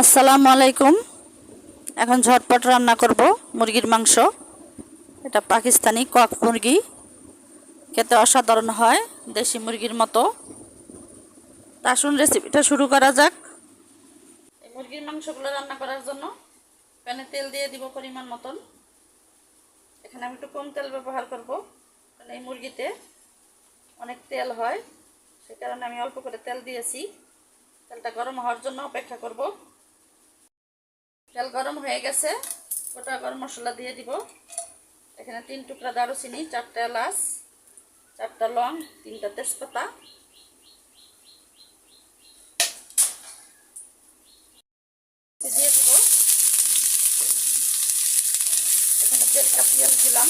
আসসালামু আলাইকুম। এখন ঝটপট রান্না করব মুরগির মাংস। এটা পাকিস্তানি কক মুরগি। খেতে অসাধারণ হয়, দেশি মুরগির মতো। তা আসুন রেসিপিটা শুরু করা যাক। এই মুরগির মাংসগুলো রান্না করার জন্য প্যানে তেল দিয়ে দিব পরিমাণ মতন। এখানে আমি একটু কম তেল ব্যবহার করব কারণ এই মুরগিতে অনেক তেল হয়। সে কারণে আমি অল্প করে তেল দিয়েছি। তেলটা গরম হওয়ার জন্য অপেক্ষা করব। তেল গরম হয়ে গেছে। গোটা গরম মশলা দিয়ে দিব। এখানে তিন টুকরা দারুচিনি, চারটা এলাচ, চারটা লং, তিনটা তেজপাতা। দিয়ে দিব। এখানে দেড়টা পেঁয়াজ দিলাম।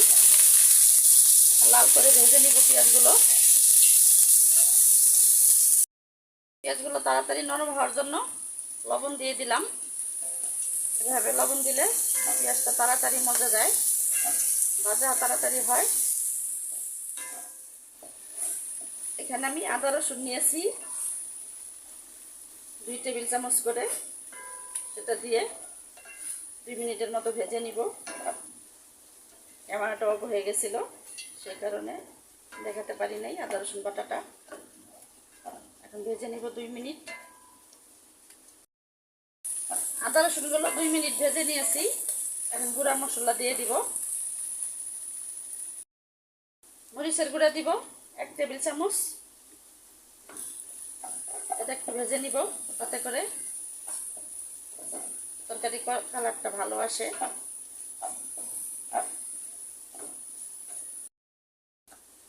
লাল করে ভেজে নিব পেঁয়াজগুলো। পেঁয়াজগুলো তাড়াতাড়ি নরম হওয়ার জন্য লবণ দিয়ে দিলাম। এভাবে লবণ দিলে পেঁয়াজটা তাড়াতাড়ি মজা যায়। ভাজা তাড়াতাড়ি হয়। এখানে আমি আদা রসুন নিয়েছি। দুই টেবিল চামচ করে সেটা দিয়ে দুই মিনিটের মতো ভেজে নিব। ক্যামেরাটা অল্প হয়ে গেছিল, সেই কারণে দেখাতে পারি নাই আদা রসুন বাটাটা। এখন ভেজে নিব দুই মিনিট। আদা রসুনগুলো দুই মিনিট ভেজে নিয়েছি। এখন গুঁড়া মশলা দিয়ে দিব। মরিচের গুঁড়া দিব, এক টেবিল চামচ। এটা একটু ভেজে নিব, তাতে করে তরকারি কালারটা ভালো আসে।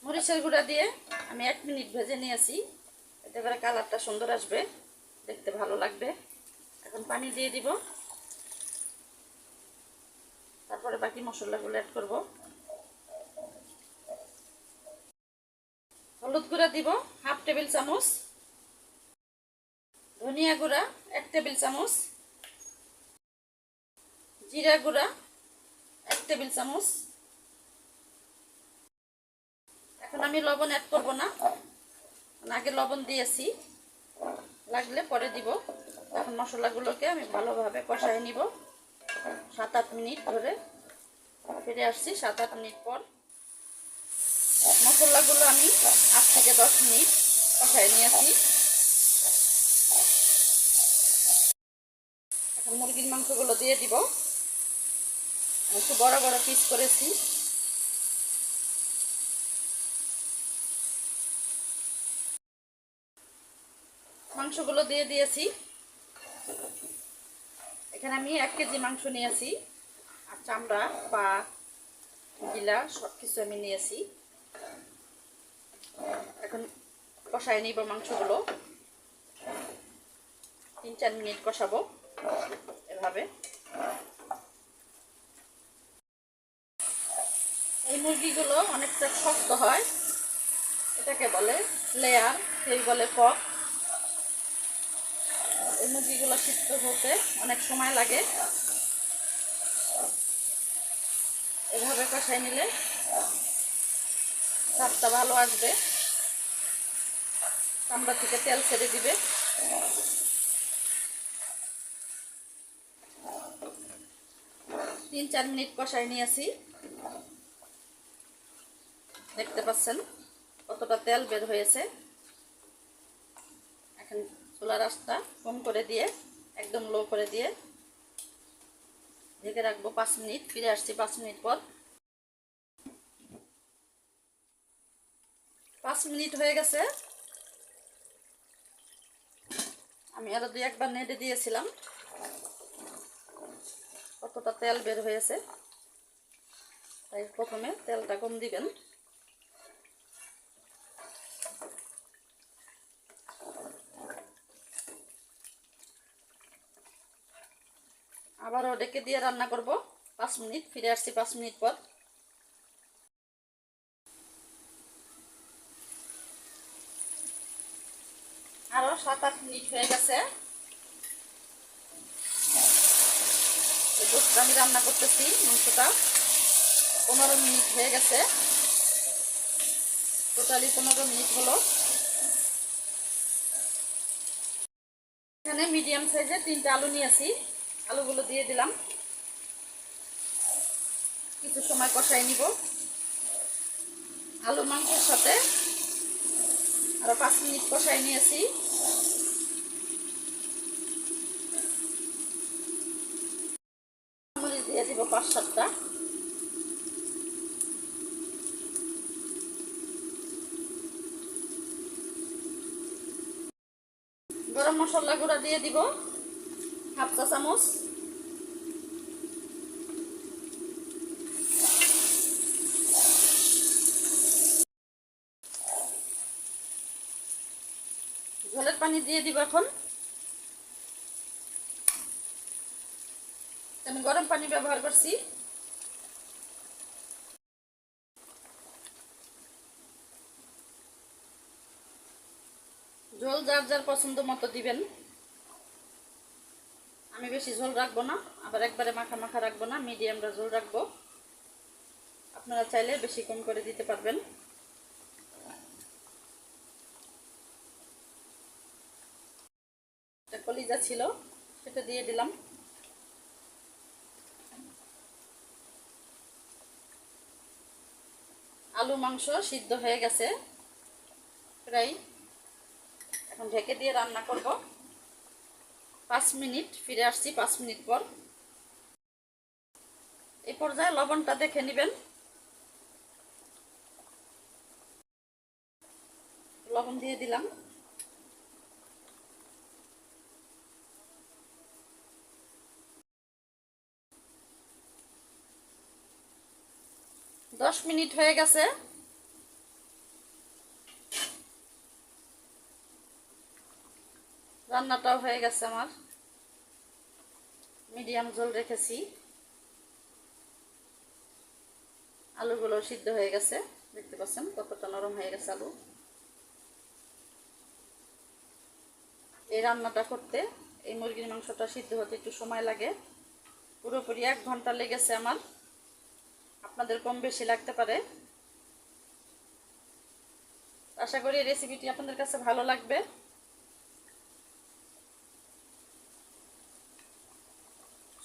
মরিচের গুঁড়া দিয়ে আমি এক মিনিট ভেজে নিয়েছি। এতে করে কালারটা সুন্দর আসবে, দেখতে ভালো লাগবে। এখন পানি দিয়ে দিব। তারপরে বাকি মশলাগুলো অ্যাড করব। হলুদ গুঁড়া দিব, হাফ টেবিল চামচ। ধনিয়া গুঁড়া, এক টেবিল চামচ। জিরা গুঁড়া, এক টেবিল চামচ। এখন আমি লবণ অ্যাড করব না। আগে লবণ দিয়েছি। লাগলে পরে দিব। এখন মশলাগুলোকে আমি ভালোভাবে কষাই নিব। সাত আট মিনিট ধরে ফিরে আসছি সাত আট মিনিট পর। মশলাগুলো আমি আট থেকে দশ মিনিট কষাই নিয়েছি এখন মুরগির মাংসগুলো দিয়ে দিব। একটু বড় বড় পিস করেছি। মাংসগুলো দিয়ে দিয়েছি। এখানে আমি এক কেজি মাংস নিয়েছি, আর চামড়া পা গিলা সব কিছু আমি নিয়েছি। এখন কষায় নিব মাংসগুলো। তিন চার মিনিট কষাবো এভাবে। এই মুরগিগুলো অনেকটা শক্ত হয়, এটাকে বলে লেয়ার, সেই বলে এই মুরগিগুলো সিদ্ধ হতে অনেক সময় লাগে। এভাবে কষাই নিলে স্বাদটা ভালো আসবে। চামড়া থেকে তেল ছেড়ে দিবে। তিন চার মিনিট কষাই নিয়েছি। দেখতে পাচ্ছেন কতটা তেল বের হয়েছে। এখন চুলার আঁচটা কম করে দিয়ে, একদম লো করে দিয়ে ঢেকে রাখব পাঁচ মিনিট। ফিরে আসছি পাঁচ মিনিট পর। পাঁচ মিনিট হয়ে গেছে। আমি আরও দুই একবার নেড়ে দিয়েছিলাম। কতটা তেল বের হয়েছে? তাই প্রথমে তেলটা কম দিবেন। আবারও ডেকে দিয়ে রান্না করব। পাঁচ মিনিট, ফিরে আসছি পাঁচ মিনিট পর। আরও সাত আট মিনিট হয়ে গেছে। আমি রান্না করতেছি, মাংসটা। পনেরো মিনিট হয়ে গেছে। টোটালি পনেরো মিনিট হলো। এখানে মিডিয়াম সাইজের তিনটা আলু নিয়েছি। আলুগুলো দিয়ে দিলাম। কিছু সময় কষাই নিব। আলু মাংসের সাথে আরও পাঁচ মিনিট কষাই নিয়েছি। দিয়ে দিব পাঁচ সাতটা। গরম মশলা গুঁড়া দিয়ে দিব। হাফ চা ঝোলের পানি দিয়ে দিব এখন। আমি গরম পানি ব্যবহার করছি। ঝোল যার যার পছন্দ মতো দিবেন। আমি বেশি ঝোল রাখব না, আবার একবারে মাখা মাখা রাখব না মিডিয়ামটা ঝোল রাখব। আপনারা চাইলে বেশি কম করে দিতে পারবেন। কলিজা ছিল, সেটা দিয়ে দিলাম। আলু মাংস সিদ্ধ হয়ে গেছে, প্রায়। এখন ঢেকে দিয়ে রান্না করব। পাঁচ মিনিট, ফিরে আসছি পাঁচ মিনিট পর। এই পর্যায়ে লবণটা দেখে নেবেন। লবণ দিয়ে দিলাম। দশ মিনিট হয়ে গেছে। রান্নাটাও হয়ে গেছে আমার। মিডিয়াম জল রেখেছি। আলুগুলো সিদ্ধ হয়ে গেছে। দেখতে পাচ্ছেন কতটা নরম হয়ে গেছে আলু। এই রান্নাটা করতে এই মুরগির মাংসটা সিদ্ধ হতে একটু সময় লাগে। পুরোপুরি এক ঘণ্টা লেগেছে আমার। আপনাদের কম বেশি লাগতে পারে। আশা করি রেসিপিটি আপনাদের কাছে ভালো লাগবে।